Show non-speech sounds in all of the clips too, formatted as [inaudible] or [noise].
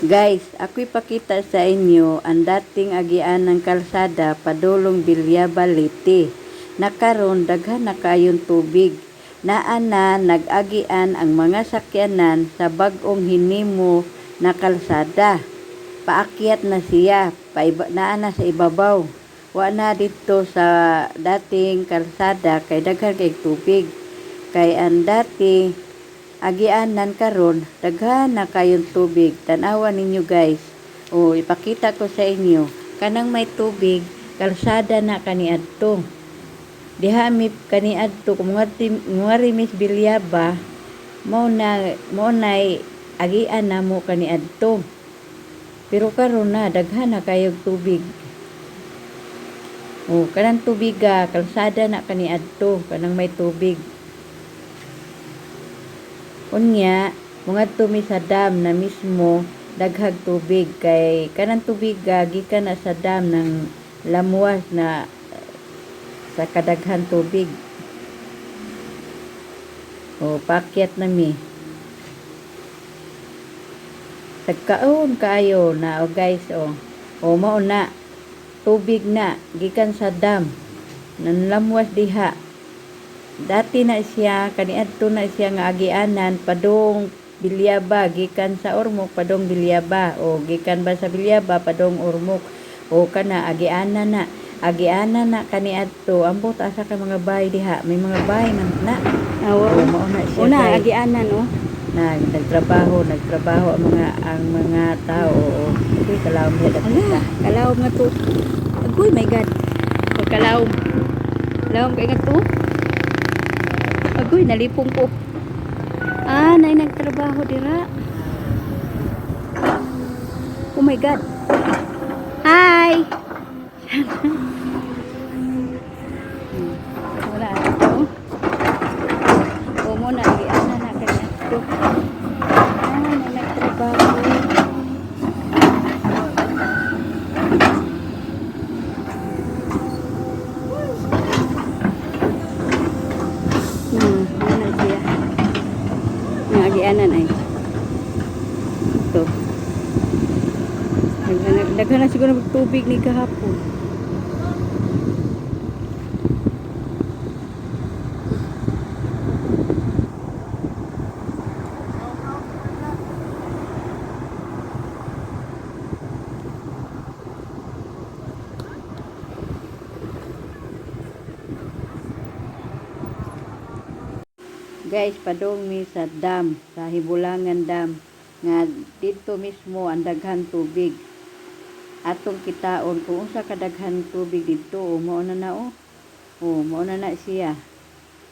Guys, ako ipakita sa inyo ang dating agian ng kalsada padulong Bilyaba Liti. Nakaron daghan na kayong tubig. Naana nag-agian ang mga sakyanan sa bagong hinimo na kalsada. Paakyat na siya, paiba, naana sa ibabaw. Wa na dito sa dating kalsada kay daghan kay tubig. Kay ang dati agianan karon daghan na kayong tubig. Tanawa ninyo guys. O ipakita ko sa inyo. Kanang may tubig kalsada na kaniadto. Diha mi kaniadto kung mga rimis bilyaba mo na mo nay agian na mo kaniadto. Pero karon na daghan na kayong tubig. O kanang tubiga kalsada na kaniadto kanang may tubig Unya, mga tumi sa dam na mismo daghag tubig kay kanang tubig ah, gikan na sa dam ng lamuwas na eh, sa kadaghan tubig. O pakyat na mi. Sagkaon kayo na o guys o. O mao tubig na gikan sa dam ng lamuwas diha dati na siya kaniadto na siya nga agianan padong bilyaba gikan sa ormok padong bilyaba o gikan ba sa bilyaba padong ormok o kana agianan na agianan na kaniadto ambot asa ka mga bahay diha may mga bahay man na Awo. o mao na siya Una, guys. agianan, no? nag nagtrabaho nagtrabaho ang mga ang mga tao o okay kalawom niya Ala, dapita kalawom nga to. Agoy, my God. Kalawom. Kalawom kay nga to. Agoy, nalipong ko. Ah, nay nagtrabaho dira. Oh my God. Hi! [laughs] Hmm, Wala ito. O muna, agianan na kanya to. Ah, nay nagtrabaho. Hmm, ano siya? Ang agianan ay. Ito. Daghan na siguro ng tubig ni kahapon. Guys, padong mi sa dam, sa Hibulangan Dam, nga dito mismo ang daghan tubig. Atong kitaon kung unsa kadaghan tubig dito, o mao na na o. O, mao na na siya.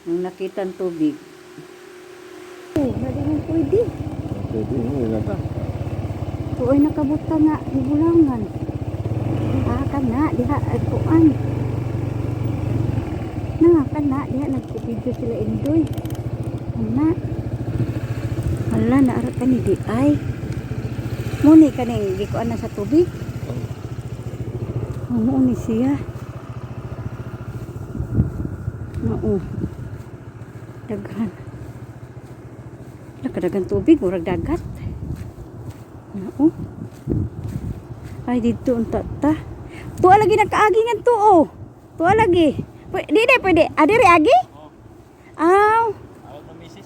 Nang nakitang tubig. Oh, hindi mo pwede. Pwede mo, wala ka. Ito ay nakabuta nga hibulangan. Ah, kana, diha, ay kuan. Na, kana, diha, nagpipidyo sila indoy. Kana. Hala, naara ka ni di ay. Muni ka ning gikuan na sa tubig. Oh, muni siya. Oo. Daghan. Nakadagan tubig, murag dagat. Oo. Ay, dito ang tata. Tuwa lagi nakaagi nga to, oh. Tuwa lagi. Pwede, di, pwede. Adiri, agi? Aw. Awag na misis.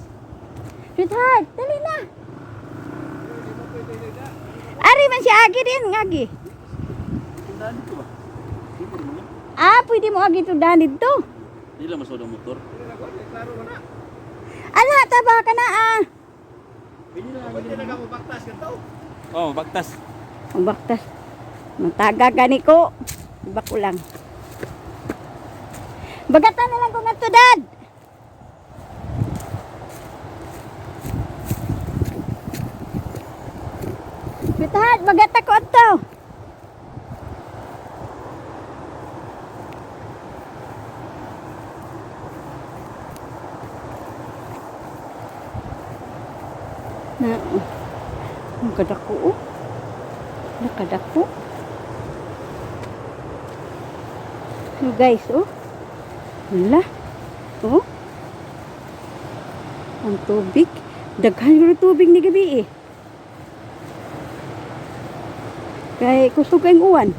Sweetheart, dali na. Ari man siya agi din, ngagi. Tandaan dito ba? Di mo rin Ah, pwede mo agi to daan dito. Di lang masod ang motor. Ala, taba ka na ah. Pwede lang. Pwede lang ako baktas ganito. Oo, baktas. Ang baktas. Mataga gani ko. Iba ko lang. Bagatan na lang ko nga to, dad. Sweetheart, bagata ko to. Na, ang kadako, oh. Nakadako. So guys, oh. Wala. Oh. Ang tubig. Daghan yung tubig ni gabi eh. Kay gusto ko yung uwan.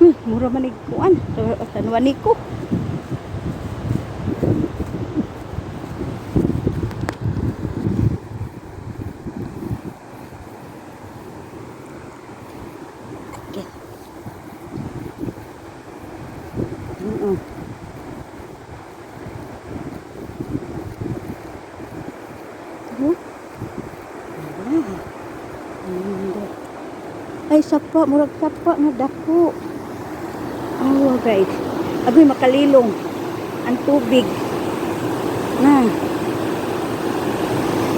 Hmm, mura man yung uwan. Sa, sa ko. Okay. Oo. Oh. Ah. Hindi. Ay, sapa. Murag sapa nga dako. Oh, guys. Agoy, makalilong. Ang tubig. Na.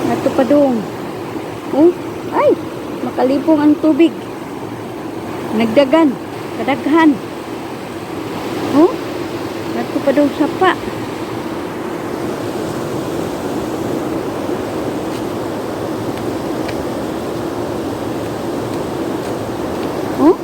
Nato pa dong. Oh, ay. Makalipong ang tubig. Nagdagan. Kadaghan. Oh, nato pa dong sapa. Oh?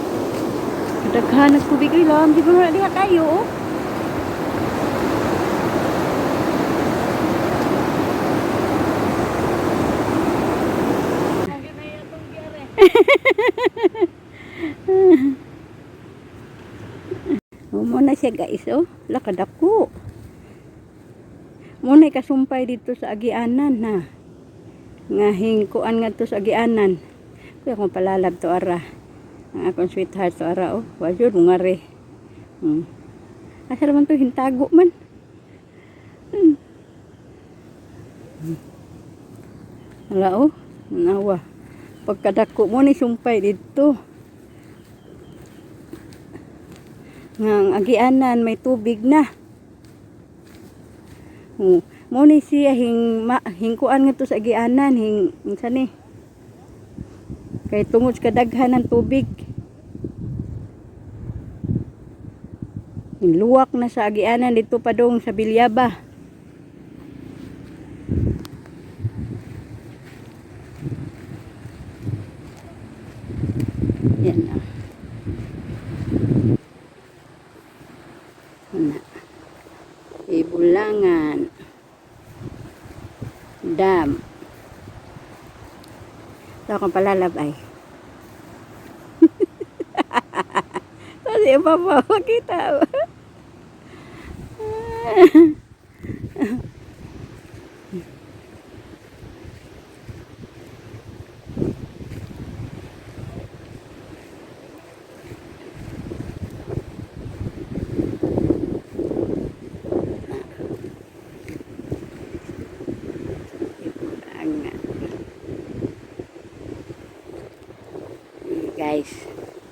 Daghan ng tubig ay lang. Di ba na diha tayo, oh? [laughs] Oh, muna siya guys, oh. Lakadako. Muna kasumpay dito sa agianan, na. Nga hingkuan nga to sa agianan. Kaya kung palalab to ara. Ang akong sweetheart to ara, oh. Wajud, ngari. Hmm. Asa naman to, hintago man. Hmm. Hmm. Wala, oh. Nawa. Pagkadako mo ni sumpay dito. ang agianan may tubig na. Oh, mo ni siya hing ma, hingkuan nga to sa agianan hing unsa ni. Kay tungod sa kadaghan ng tubig. Luwak na sa agianan dito pa dong sa Bilyaba. Yan na. na. Ibulangan. Dam. Ito akong palalabay. [laughs] Kasi makita Ibulangan Guys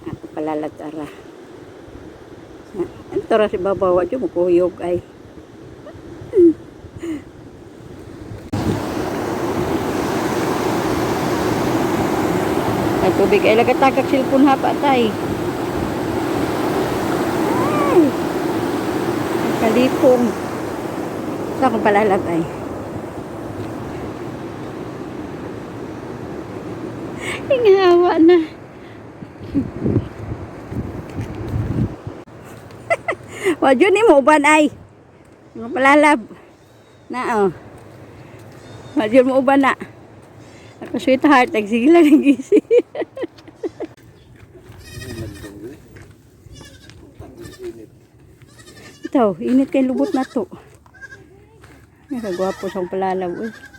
Ako palalatara Ito ra si babawa dyan Mukuyog ay Ay tubig. Ay lagatagak silpon hapa tay Ay! Kalipong Sa akong palalabay Ingawa na. [laughs] Wadyo ni mo uban ay. Mga palalab. Na oh. Wadyo mo uban na. Ako sweetheart, nagsige lang ng gisi. Ito, init kay lubot na to. Nakagwapo sa palalab. Uy.